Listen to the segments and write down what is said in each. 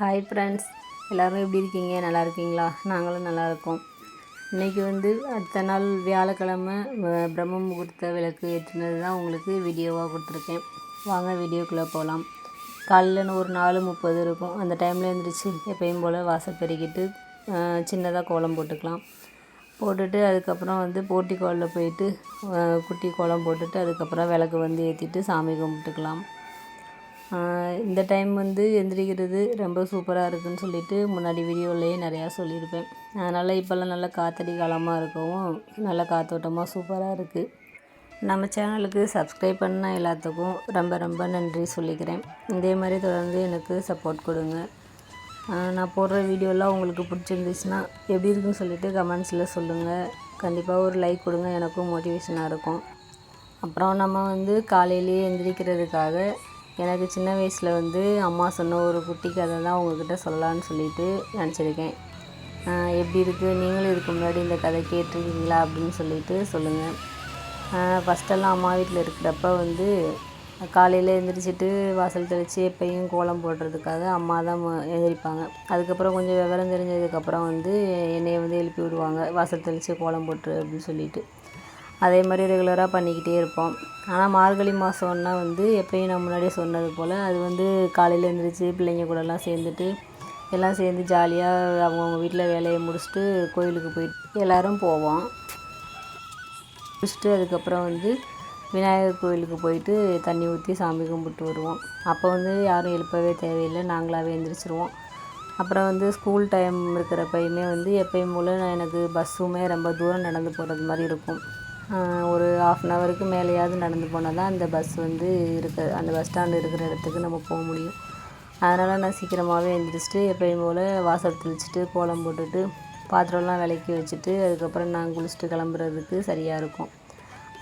Hi friends எல்லோரும் எப்படி இருக்கீங்க? நல்லா இருக்கீங்களா? நாங்களும் நல்லா இருக்கோம். இன்றைக்கி வந்து அடுத்த நாள் வியாழக்கிழமை பிரம்ம முகூர்த்த விளக்கு ஏற்றினது தான் உங்களுக்கு வீடியோவாக கொடுத்துருக்கேன். வாங்க வீடியோக்குள்ளே போகலாம் காலையில் ஒரு நாலு முப்பது இருக்கும். அந்த டைமில் எழுந்திரிச்சு எப்பயும் போல் வாசல் பெருக்கிட்டு சின்னதாக கோலம் போட்டுக்கலாம். போட்டுட்டு அதுக்கப்புறம் வந்து போட்டி கோலில் போயிட்டு குட்டி கோலம் போட்டுட்டு அதுக்கப்புறம் விளக்கு வந்து ஏற்றிட்டு சாமி கும்பிட்டுக்கலாம். இந்த டைம் வந்து எந்திரிக்கிறது ரொம்ப சூப்பராக இருக்குதுன்னு சொல்லிட்டு முன்னாடி வீடியோலேயே நிறையா சொல்லியிருப்பேன். அதனால் இப்போல்லாம் நல்ல காத்தடி காலமாக இருக்கவும் நல்ல காத்தோட்டமாக சூப்பராக இருக்குது நம்ம சேனலுக்கு சப்ஸ்கிரைப் பண்ண எல்லாத்துக்கும் ரொம்ப ரொம்ப நன்றி சொல்லிக்கிறேன். இதே மாதிரி தொடர்ந்து எனக்கு சப்போர்ட் கொடுங்க. நான் போடுற வீடியோலாம் உங்களுக்கு பிடிச்சிருந்துச்சுன்னா எப்படி இருக்குன்னு சொல்லிட்டு கமெண்ட்ஸில் சொல்லுங்கள் கண்டிப்பாக ஒரு லைக் கொடுங்க எனக்கும் மோட்டிவேஷனாக இருக்கும். அப்புறம் நம்ம வந்து காலையிலேயே எந்திரிக்கிறதுக்காக எனக்கு சின்ன வயசில் வந்து அம்மா சொன்ன ஒரு குட்டி கதை தான் உங்ககிட்ட சொல்லலான்னு சொல்லிட்டு நினச்சிருக்கேன். எப்படி இருக்குது நீங்களும் இதுக்கு முன்னாடி இந்த கதை கேட்டிருக்கீங்களா அப்படின்னு சொல்லிட்டு சொல்லுங்கள் ஃபஸ்ட்டெல்லாம் அம்மா வீட்டில் இருக்கிறப்ப வந்து காலையில் எழுந்திரிச்சிட்டு வாசல் தெளித்து எப்பயும் கோலம் போடுறதுக்காக அம்மா தான் எழுந்திரிப்பாங்க அதுக்கப்புறம் கொஞ்சம் விவரம் தெரிஞ்சதுக்கப்புறம் வந்து என்னையை வந்து எழுப்பி விடுவாங்க. வாசல் தெளித்து கோலம் போட்டுரு அப்படின்னு சொல்லிட்டு. அதே மாதிரி ரெகுலராக பண்ணிக்கிட்டே இருப்போம். ஆனால் மார்கழி மாதம்னா வந்து எப்பயும் நான் முன்னாடியே சொன்னது போல் அது வந்து காலையில் எழுந்திரிச்சி பிள்ளைங்க கூடலாம் சேர்ந்துட்டு எல்லாம் சேர்ந்து ஜாலியாக அவங்கவுங்க வீட்டில் வேலையை முடிச்சுட்டு கோயிலுக்கு போயிட்டு எல்லோரும் போவோம். முடிச்சுட்டு அதுக்கப்புறம் வந்து விநாயகர் கோயிலுக்கு போயிட்டு தண்ணி ஊற்றி சாமி கும்பிட்டு வருவோம். அப்போ வந்து யாரும் எழுப்பவே தேவையில்லை நாங்களாகவே எழுந்திரிச்சிருவோம் அப்புறம் வந்து ஸ்கூல் டைம் இருக்கிறப்பயுமே வந்து எப்பயும் போல் நான் எனக்கு பஸ்ஸுமே ரொம்ப தூரம் நடந்து போகிறது மாதிரி இருக்கும். ஒரு ஆஃப் அன் ஹவருக்கு மேலேயாவது நடந்து போனால் தான் அந்த பஸ் வந்து இருக்க அந்த பஸ் ஸ்டாண்டு இருக்கிற இடத்துக்கு நம்ம போக முடியும். அதனால் நான் சீக்கிரமாகவே எழுந்திரிச்சிட்டு எப்பயும் போல் வாசல் தெளிச்சிட்டு கோலம் போட்டுட்டு பாத்திரம்லாம் விளக்கி வச்சுட்டு அதுக்கப்புறம் நான் குளிச்சுட்டு கிளம்புறதுக்கு சரியாக இருக்கும்.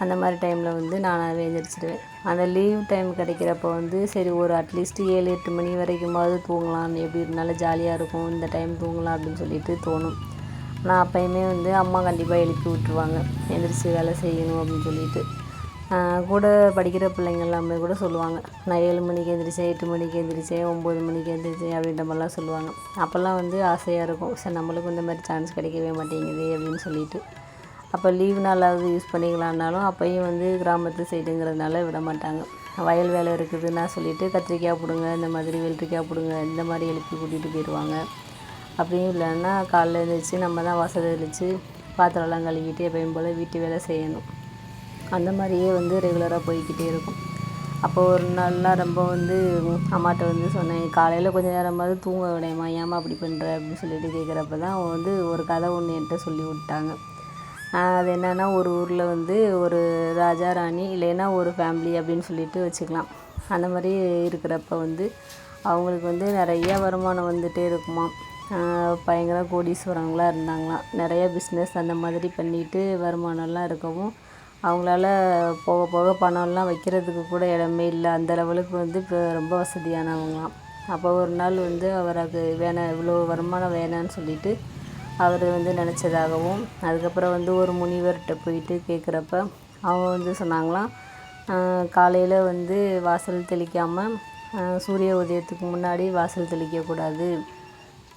அந்த மாதிரி டைமில் வந்து நானாகவே எழுந்திரிச்சிடுவேன் அந்த லீவ் டைம் கிடைக்கிறப்ப வந்து சரி ஒரு அட்லீஸ்ட் ஏழு எட்டு மணி வரைக்குமாவது தூங்கலாம். எப்படி இருந்தாலும் ஜாலியாக இருக்கும். இந்த டைம் தூங்கலாம் அப்படின்னு சொல்லிட்டு தோணும். நான் அப்பயுமே வந்து அம்மா கண்டிப்பாக எழுப்பி விட்டுருவாங்க. எந்திரிச்சு வேலை செய்யணும் அப்படின்னு சொல்லிட்டு. கூட படிக்கிற பிள்ளைங்க எல்லாமே கூட சொல்லுவாங்க. நான் ஏழு மணிக்கு எந்திரிச்சேன் எட்டு மணிக்கு எந்திரிச்சேன் ஒம்பது மணிக்கு எந்திரிச்சேன் அப்படின்ற மாதிரிலாம் சொல்லுவாங்க. அப்போல்லாம் வந்து ஆசையாக இருக்கும். சரி நம்மளுக்கும் இந்த மாதிரி சான்ஸ் கிடைக்கவே மாட்டேங்குது அப்படின்னு சொல்லிட்டு. அப்போ லீவ் நாளாவது யூஸ் பண்ணிக்கலான்னாலும் அப்போயும் வந்து கிராமத்து சைடுங்கிறதுனால விட மாட்டாங்க. வயல் வேலை இருக்குதுன்னா சொல்லிவிட்டு கத்திரிக்காய் பிடுங்க இந்த மாதிரி வெள்ளரிக்காய் பிடுங்க இந்த மாதிரி எழுப்பி கூட்டிகிட்டு போயிடுவாங்க அப்படியும் இல்லைன்னா காலைல எழுந்திரிச்சு நம்ம தான் வாசல் தெளித்து பாத்திரம்லாம் கழுவிட்டு எப்பயும் போல் வீட்டு வேலை செய்யணும். அந்த மாதிரியே வந்து ரெகுலராக போய்க்கிட்டே இருக்கும். அப்போது ஒரு நாள்லாம் ரொம்ப வந்து அம்மாட்ட வந்து சொன்னேன் காலையில் கொஞ்சம் நேரமாவது தூங்க விடையம்மா ஏம்மா அப்படி பண்ணுற அப்படின்னு சொல்லிட்டு கேட்குறப்ப தான் அவன் வந்து ஒரு கதை ஒன்று என்கிட்ட சொல்லி விட்டாங்க. அது என்னென்னா ஒரு ஊரில் வந்து ஒரு ராஜா ராணி இல்லைன்னா ஒரு ஃபேமிலி அப்படின்னு சொல்லிட்டு வச்சுக்கலாம். அந்த மாதிரி இருக்கிறப்ப வந்து அவங்களுக்கு வந்து நிறைய வருமானம் வந்துகிட்டே இருக்குமா பயங்கர கோடீஸ்வரங்களாக இருந்தாங்களாம். நிறைய பிஸ்னஸ் அந்த மாதிரி பண்ணிட்டு வருமானம்லாம் இருக்கவும் அவங்களால போக போக பணம்லாம் வைக்கிறதுக்கு கூட இடமே இல்லை. அந்த லெவலுக்கு வந்து இப்போ ரொம்ப வசதியானவங்களாம். அப்போ ஒரு நாள் வந்து அவருக்கு வேணாம் இவ்வளோ வருமானம் வேணான்னு சொல்லிட்டு அவர் வந்து நினச்சதாகவும் அதுக்கப்புறம் வந்து ஒரு முனிவர்கிட்ட போயிட்டு கேட்குறப்ப அவங்க வந்து சொன்னாங்களாம் காலையில் வந்து வாசல் தெளிக்காமல் சூரிய உதயத்துக்கு முன்னாடி வாசல் தெளிக்கக்கூடாது.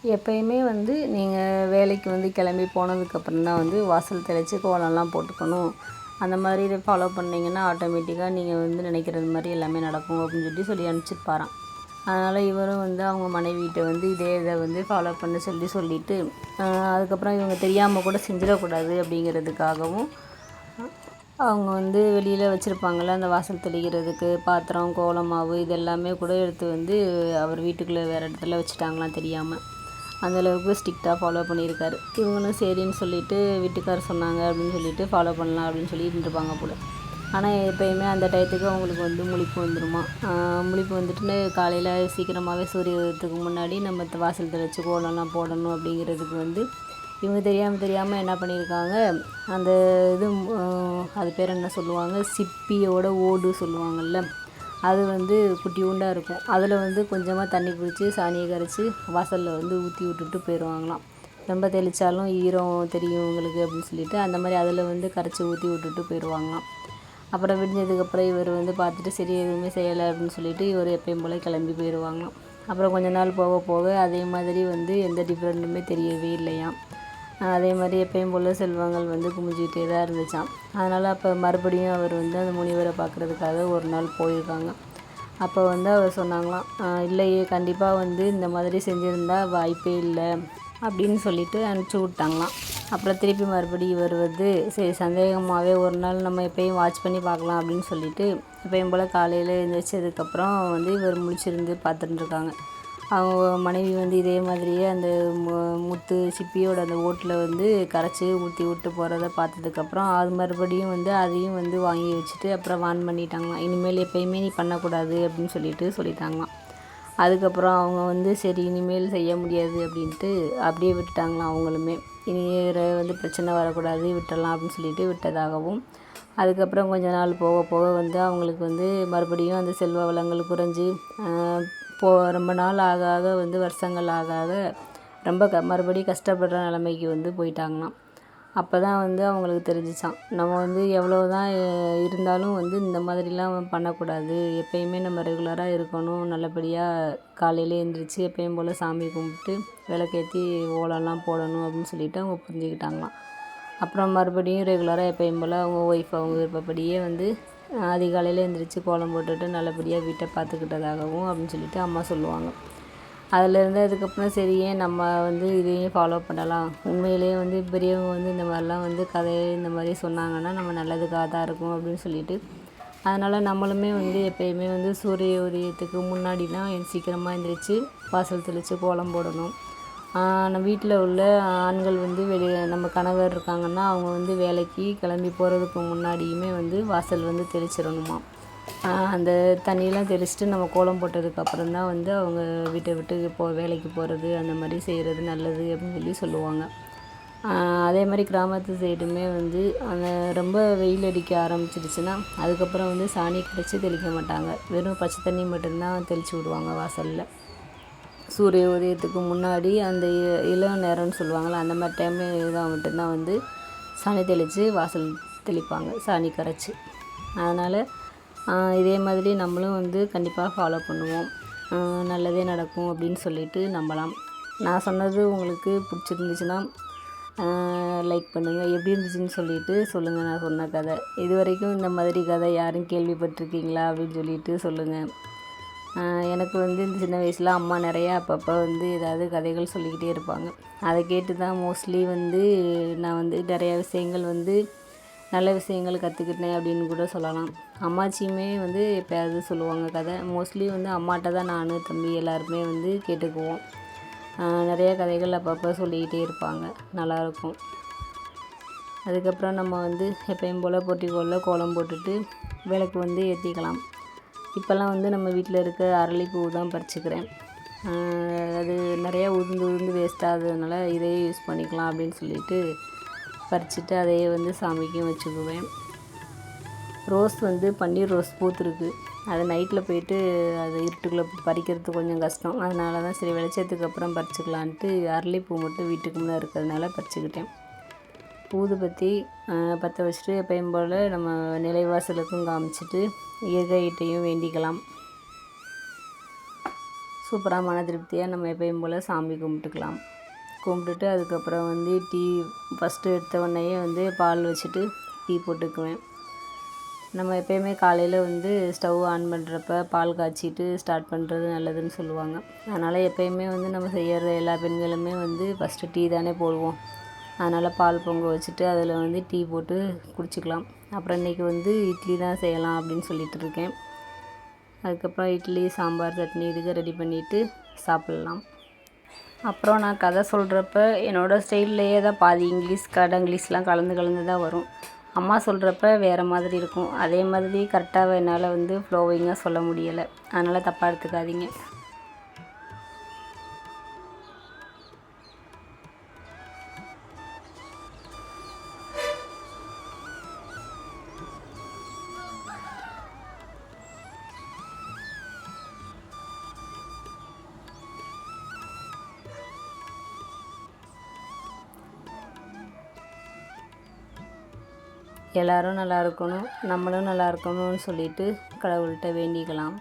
எப்பயுமே வந்து நீங்கள் வேலைக்கு வந்து கிளம்பி போனதுக்கப்புறம் தான் வந்து வாசல் தெளித்து கோலம்லாம் போட்டுக்கணும். அந்த மாதிரி இதை ஃபாலோ பண்ணிங்கன்னா ஆட்டோமேட்டிக்காக நீங்கள் வந்து நினைக்கிறது மாதிரி எல்லாமே நடக்கும் அப்படின்னு சொல்லி சொல்லி அனுப்பிச்சிருப்பாராம். அதனால் இவரும் வந்து அவங்க மனைவிகிட்ட வந்து இதே இதை வந்து ஃபாலோ பண்ண சொல்லி சொல்லிவிட்டு அதுக்கப்புறம் இவங்க தெரியாமல் கூட செஞ்சிடக்கூடாது அப்படிங்கிறதுக்காகவும் அவங்க வந்து வெளியில் வச்சுருப்பாங்கள்ல அந்த வாசல் தெளிக்கிறதுக்கு பாத்திரம் கோலம் மாவு இதெல்லாமே கூட எடுத்து வந்து அவர் வீட்டுக்குள்ளே வேறு இடத்துல வச்சுட்டாங்களாம் தெரியாமல் அந்தளவுக்கு ஸ்ட்ரிக்டாக ஃபாலோ பண்ணியிருக்காரு. இவங்களும் சரின்னு சொல்லிட்டு வீட்டுக்காரர் சொன்னாங்க அப்படின்னு சொல்லிட்டு ஃபாலோ பண்ணலாம் அப்படின்னு சொல்லி இருந்திருப்பாங்க போல. ஆனால் எப்பயுமே அந்த டயத்துக்கு அவங்களுக்கு வந்து முழிப்பு வந்துருமா? முழிப்பு வந்துட்டு காலையில் சீக்கிரமாகவே சூரிய உதயத்துக்கு முன்னாடி நம்ம வாசல் தெளித்து கோலம்லாம் போடணும் அப்படிங்கிறதுக்கு வந்து இவங்க தெரியாமல் தெரியாமல் என்ன பண்ணியிருக்காங்க? அந்த இது அது பேர் என்ன சொல்லுவாங்க? சிப்பியோட ஓடு சொல்லுவாங்கள்ல அது வந்து குட்டியூண்டாக இருக்கும். அதில் வந்து கொஞ்சமாக தண்ணி பிடிச்சி சாணியை கரைச்சி வாசலில் வந்து ஊற்றி விட்டுட்டு போயிடுவாங்களாம் ரொம்ப தெளித்தாலும் ஈரம் தெரியும் உங்களுக்கு அப்படின்னு சொல்லிட்டு அந்த மாதிரி அதில் வந்து கரைச்சி ஊற்றி விட்டுட்டு போயிடுவாங்களாம் அப்புறம் விடிஞ்சதுக்கப்புறம் இவர் வந்து பார்த்துட்டு சரி எதுவுமே செய்யலை அப்படின்னு சொல்லிட்டு இவர் எப்பயும் போல் கிளம்பி போயிடுவாங்களாம் அப்புறம் கொஞ்ச நாள் போக போக அதே மாதிரி வந்து எந்த டிஃப்ரெண்ட்டுமே தெரியவே இல்லையாம். அதே மாதிரி எப்பயும் போல் செல்வங்கள் வந்து குமிஞ்சிக்கிட்டே தான் இருந்துச்சாம். அதனால் அப்போ மறுபடியும் அவர் வந்து அந்த முனிவரை பார்க்குறதுக்காக ஒரு நாள் போயிருக்காங்க. அப்போ வந்து அவர் சொன்னாங்களாம் இல்லையே கண்டிப்பாக வந்து இந்த மாதிரி செஞ்சுருந்தா வாய்ப்பே இல்லை அப்படின்னு சொல்லிட்டு அனுப்பிச்சி விட்டாங்களாம். அப்புறம் திருப்பி மறுபடி இவர் வந்து சரி சந்தேகமாகவே ஒரு நாள் நம்ம எப்பயும் வாட்ச் பண்ணி பார்க்கலாம் அப்படின்னு சொல்லிட்டு எப்பயும் போல் காலையில் எழுந்திரிச்சதுக்கப்புறம் வந்து இவர் முடிச்சிருந்து பார்த்துட்டுருக்காங்க அவங்க மனைவி வந்து இதே மாதிரியே அந்த மு- முத்து சிப்பியோட அந்த ஓட்டில் வந்து கரைச்சி ஊற்றி விட்டு போகிறத பார்த்ததுக்கப்புறம் அது மறுபடியும் வந்து அதையும் வந்து வாங்கி வச்சுட்டு அப்புறம் வான் பண்ணிட்டாங்களாம். இனிமேல் எப்பயுமே நீ பண்ணக்கூடாது அப்படின்னு சொல்லிட்டு சொல்லிட்டாங்களாம். அதுக்கப்புறம் அவங்க வந்து சரி இனிமேல் செய்ய முடியாது அப்படின்ட்டு அப்படியே விட்டுட்டாங்களாம் அவங்களுமே. இனி வந்து பிரச்சனை வரக்கூடாது விட்டுடலாம் அப்படின்னு சொல்லிட்டு விட்டதாகவும் அதுக்கப்புறம் கொஞ்ச நாள் போக போக வந்து அவங்களுக்கு வந்து மறுபடியும் அந்த செல்வ வளங்கள் குறைஞ்சி போ ரொம்ப நாள் ஆக ஆக வந்து வருஷங்கள் ஆக ஆக ரொம்ப க மறுபடியும் கஷ்டப்படுற நிலமைக்கு வந்து போயிட்டாங்களாம். அப்போ தான் வந்து அவங்களுக்கு தெரிஞ்சிச்சான் நம்ம வந்து எவ்வளோ தான் இருந்தாலும் வந்து இந்த மாதிரிலாம் பண்ணக்கூடாது. எப்பயுமே நம்ம ரெகுலராக இருக்கணும். நல்லபடியாக காலையில் எழுந்திரிச்சு எப்பயும் போல் சாமி கும்பிட்டு விளக்கேற்றி ஓலம்லாம் போடணும் அப்படின்னு சொல்லிட்டு அவங்க புரிஞ்சுக்கிட்டாங்களாம். அப்புறம் மறுபடியும் ரெகுலராக எப்பயும் போல் அவங்க ஒய்ஃப் அவங்க விருப்பப்படியே வந்து அதிகாலையில் எழுந்திரிச்சு கோலம் போட்டுட்டு நல்லபடியாக வீட்டை பார்த்துக்கிட்டதாகவும் அப்படின்னு சொல்லிட்டு அம்மா சொல்லுவாங்க. அதிலேருந்து அதுக்கப்புறம் சரி ஏன் நம்ம வந்து இதையும் ஃபாலோ பண்ணலாம்? உண்மையிலேயே வந்து பெரியவங்க வந்து இந்த மாதிரிலாம் வந்து கதை இந்த மாதிரி சொன்னாங்கன்னா நம்ம நல்லதுக்காக தான் இருக்கும் அப்படின்னு சொல்லிட்டு அதனால் நம்மளுமே வந்து எப்பயுமே வந்து சூரிய உதயத்துக்கு முன்னாடிலாம் சீக்கிரமாக எழுந்திரிச்சு வாசல் தெளித்து கோலம் போடணும். வீட்டில் உள்ள ஆண்கள் வந்து வெளியே நம்ம கணவர் இருக்காங்கன்னா அவங்க வந்து வேலைக்கு கிளம்பி போகிறதுக்கு முன்னாடியுமே வந்து வாசல் வந்து தெளிச்சிடணுமா? அந்த தண்ணியெலாம் தெளிச்சிட்டு நம்ம கோலம் போட்டதுக்கப்புறம் தான் வந்து அவங்க வீட்டை விட்டு போ வேலைக்கு போகிறது அந்த மாதிரி செய்கிறது நல்லது அப்படின்னு சொல்லி சொல்லுவாங்க. அதே மாதிரி கிராமத்து சைடுமே வந்து அந்த ரொம்ப வெயில் அடிக்க ஆரம்பிச்சிடுச்சுன்னா அதுக்கப்புறம் வந்து சாணி கரைச்சி தெளிக்க மாட்டாங்க. வெறும் பச்சை தண்ணி மட்டும்தான் தெளித்து விடுவாங்க வாசலில். சூரிய உதயத்துக்கு முன்னாடி அந்த இ- இளம் நேரம்னு சொல்லுவாங்கள்ல அந்த மாதிரி டைமில் இதாக மட்டும்தான் வந்து சாணி தெளித்து வாசல் தெளிப்பாங்க சாணி கரைச்சி. அதனால் இதே மாதிரி நம்மளும் வந்து கண்டிப்பாக ஃபாலோ பண்ணுவோம். நல்லதே நடக்கும் அப்படின்னு சொல்லிட்டு நம்பலாம். நான் சொன்னது உங்களுக்கு பிடிச்சிருந்துச்சுன்னா லைக் பண்ணுங்கள் எப்படி இருந்துச்சுன்னு சொல்லிட்டு சொல்லுங்கள் நான் சொன்ன கதை. இது வரைக்கும் இந்த மாதிரி கதை யாரும் கேள்விப்பட்டிருக்கீங்களா அப்படின்னு சொல்லிட்டு சொல்லுங்கள் எனக்கு வந்து இந்த சின்ன வயசில் அம்மா நிறையா அப்பப்போ வந்து ஏதாவது கதைகள் சொல்லிக்கிட்டே இருப்பாங்க. அதை கேட்டு தான் மோஸ்ட்லி வந்து நான் வந்து நிறையா விஷயங்கள் வந்து நல்ல விஷயங்கள் கற்றுக்கிட்டேன் அப்படின்னு கூட சொல்லலாம். அம்மாச்சியுமே வந்து எப்போயாவது சொல்லுவாங்க கதை. மோஸ்ட்லி வந்து அம்மாட்ட தான் நான் தம்பி எல்லாருமே வந்து கேட்டுக்குவோம். நிறையா கதைகள் அப்பப்போ சொல்லிக்கிட்டே இருப்பாங்க. நல்லாயிருக்கும். அதுக்கப்புறம் நம்ம வந்து எப்பயும் போல் போட்டிக்கோளில் கோலம் போட்டுட்டு விளக்கு வந்து ஏற்றிக்கலாம் இப்போல்லாம் வந்து நம்ம வீட்டில் இருக்க அரளிப்பூ தான் பறிச்சுக்கிறேன். அது நிறையா உதிர்ந்து உதிர்ந்து வேஸ்ட் ஆகுதுனால இதையே யூஸ் பண்ணிக்கலாம் அப்படின்னு சொல்லிட்டு பறிச்சுட்டு அதையே வந்து சாமிக்கும் வச்சுக்குவேன். ரோஸ் வந்து பன்னீர் ரோஸ் பூத்துருக்கு. அது நைட்டில் போயிட்டு அது இருட்டுக்குள்ளே பறிக்கிறது கொஞ்சம் கஷ்டம். அதனால தான் சரி வெளிச்சத்துக்கு அப்புறம் பறிச்சுக்கலான்ட்டு அரளிப்பூ மட்டும் வீட்டுக்கு முன்னே இருக்கிறதுனால பறிச்சுக்கிட்டேன். ஊதுபத்தி பற்ற வச்சுட்டு எப்பயும் போல் நம்ம நிலைவாசலுக்கும் காமிச்சிட்டு இயற்கையிட்டையும் வேண்டிக்கலாம். சூப்பராக மன திருப்தியாக நம்ம எப்பயும் போல் சாமி கும்பிட்டுக்கலாம். கும்பிட்டுட்டு அதுக்கப்புறம் வந்து டீ ஃபஸ்ட்டு எடுத்த உடனேயே வந்து பால் வச்சுட்டு டீ போட்டுக்குவேன். நம்ம எப்பயுமே காலையில் வந்து ஸ்டவ் ஆன் பண்ணுறப்ப பால் காய்ச்சிட்டு ஸ்டார்ட் பண்ணுறது நல்லதுன்னு சொல்லுவாங்க. அதனால் எப்பயுமே வந்து நம்ம செய்கிற எல்லா பெண்களுமே வந்து ஃபஸ்ட்டு டீ தானே போடுவோம். அதனால் பால் பொங்க வச்சுட்டு அதில் வந்து டீ போட்டு குடிச்சிக்கலாம். அப்புறம் இன்றைக்கி வந்து இட்லி தான் செய்யலாம் அப்படின்னு சொல்லிகிட்டு இருக்கேன். அதுக்கப்புறம் இட்லி சாம்பார் சட்னி இதுக்கு ரெடி பண்ணிவிட்டு சாப்பிட்லாம். அப்புறம் நான் கதை சொல்கிறப்ப என்னோடய ஸ்டைல்லையே தான் பாதி இங்கிலீஷ் கட இங்கிலீஷ்லாம் கலந்து கலந்து தான் வரும். அம்மா சொல்கிறப்ப வேறு மாதிரி இருக்கும். அதே மாதிரி கரெக்டாக என்னால் வந்து ஃப்ளோவிங்காக சொல்ல முடியலை. அதனால் தப்பாக எடுத்துக்காதீங்க. எல்லோரும் நல்லா இருக்கணும் நம்மளும் நல்லா இருக்கணும்னு சொல்லிட்டு கடவுள்கிட்ட வேண்டிக்கலாம்.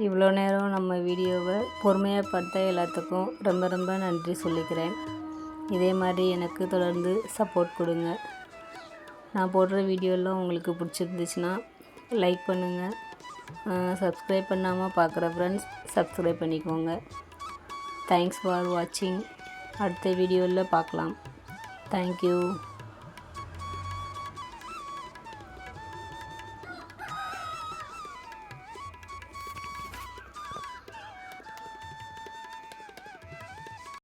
இவ்வளோ நேரம் நம்ம வீடியோவை பொறுமையாக பார்த்த எல்லாத்துக்கும் ரொம்ப ரொம்ப நன்றி சொல்லிக்கிறேன். இதே மாதிரி எனக்கு தொடர்ந்து சப்போர்ட் கொடுங்க. நான் போடுற வீடியோலாம் உங்களுக்கு பிடிச்சிருந்துச்சுன்னா லைக் பண்ணுங்கள் சப்ஸ்கிரைப் பண்ணாமல் பார்க்குற ஃப்ரெண்ட்ஸ் சப்ஸ்கிரைப் பண்ணிக்கோங்க. தேங்க்ஸ் ஃபார் வாட்சிங் அடுத்த வீடியோவில் பார்க்கலாம். தேங்க்யூ